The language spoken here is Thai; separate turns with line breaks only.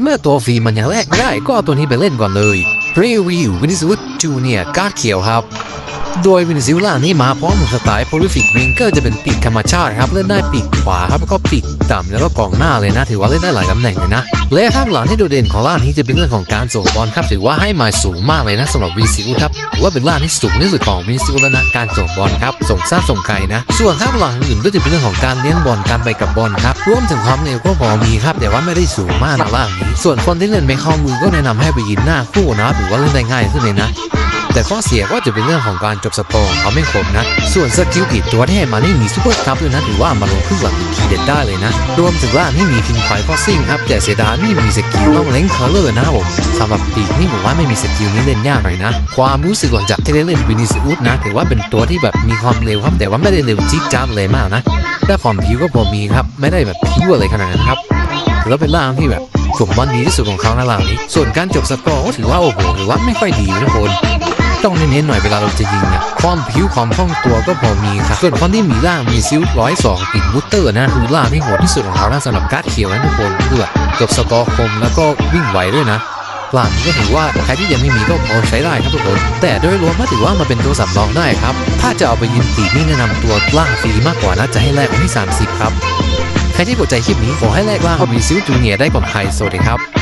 เมื่อตัวฟรีมันยังแลกไม่ได้ก็เอาตัวนี้ไปเล่นก่อนเลยรีวิววินิสุตจูเนียการ์ดเขียวครับ โดยวินซิลล่านี่มาพร้อมสไตล์โพลิฟิกวิงเกอร์จะเป็นปีกธรรมชาติครับเล่นได้ปีกขวาครับแล้วก็ปีกต่ำแล้วก็กองหน้าเลยนะถือว่าเล่นได้หลายตำแหน่งเลยนะและข้างหลังที่โดดเด่นของล่านี้จะเป็นเรื่องของการส่งบอลครับถือว่าให้มาสูงมากเลยนะสำหรับวินซิลครับถือว่าเป็นล่าที่สูงที่สุดของวินซิลแล้วนะการส่งบอลครับส่งสั้นส่งไกลนะ ส่วนข้างหลังอื่นก็จะเป็นเรื่องของการเลี้ยงบอลการไปกับบอลครับรวมถึงความเร็วก็พอมีครับแต่ว่าไม่ได้สูงมากนะล่านี้ส่วนคนที่เล่นไม่เข้ามือก็แนะนำให้ไปยินหน้าคู่นะถือว่าเล่นได้ง่ายขึ้นเลยนะ แต่ข้อเสียก็จะเป็นเรื่องของการจบสกอร์เขาไม่ครบนะ ส่วนสกิลอีกตัวที่ให้มานี่มีซูเปอร์คัพด้วยนะถือว่ามาลงครึ่งหลังทีเด็ดได้เลยนะ รวมถึงว่านี่มีพิงไฟก็ซิ่งครับแต่เสียดายนี่มีสกิลต้องเล่นเคอร์เลอร์นะครับผมสำหรับปีกนี่ผมว่าไม่มีสกิลนี้เล่นยากหน่อยนะ ความรู้สึกหลังจากที่ได้เล่นวินิสอุสนะถือว่าเป็นตัวที่แบบมีความเร็วครับแต่ว่าไม่ได้เร็วจี๊ดจ๊าดเลยมากนะแต่ความผิวก็พอมีครับไม่ได้แบบผิวอะไรขนาดนั้นครับแล้วเป็นล่างที่แบบส่งบอลดีที่สุดของเขาในล่างนี้ ส่วนการจบสกอร์ก็ถือว่าโอ้โหถือว่าไม่ค่อยดีนะทุกคน ต้องเน้นๆหน่อยเวลาเราจะยิงเนี่ยความผิวความคล่องตัวก็พอมีครับส่วนคนที่มีล่ามีซิลร้อยสองปิดบูตเตอร์นะคือล่าที่โหดที่สุดของเขานะสำหรับการ์ดเขียวนะทุกคนคือแบบจบสกอร์คมแล้วก็วิ่งไหวด้วยนะล่างก็ถือว่าใครที่ยังไม่มีก็พอใช้ได้ครับทุกคน แต่โดยรวมก็ถือว่ามันเป็นตัวสำรองได้ครับ ถ้าจะเอาไปยิงตีนี่แนะนำตัวล่าฟรีมากกว่านะจะให้แลกวันที่ 30 ครับ ใครที่กดใจคลิปนี้ขอให้แลกล่างของมีซิลจูเนียร์ได้ก่อนใครสวัสดีครับ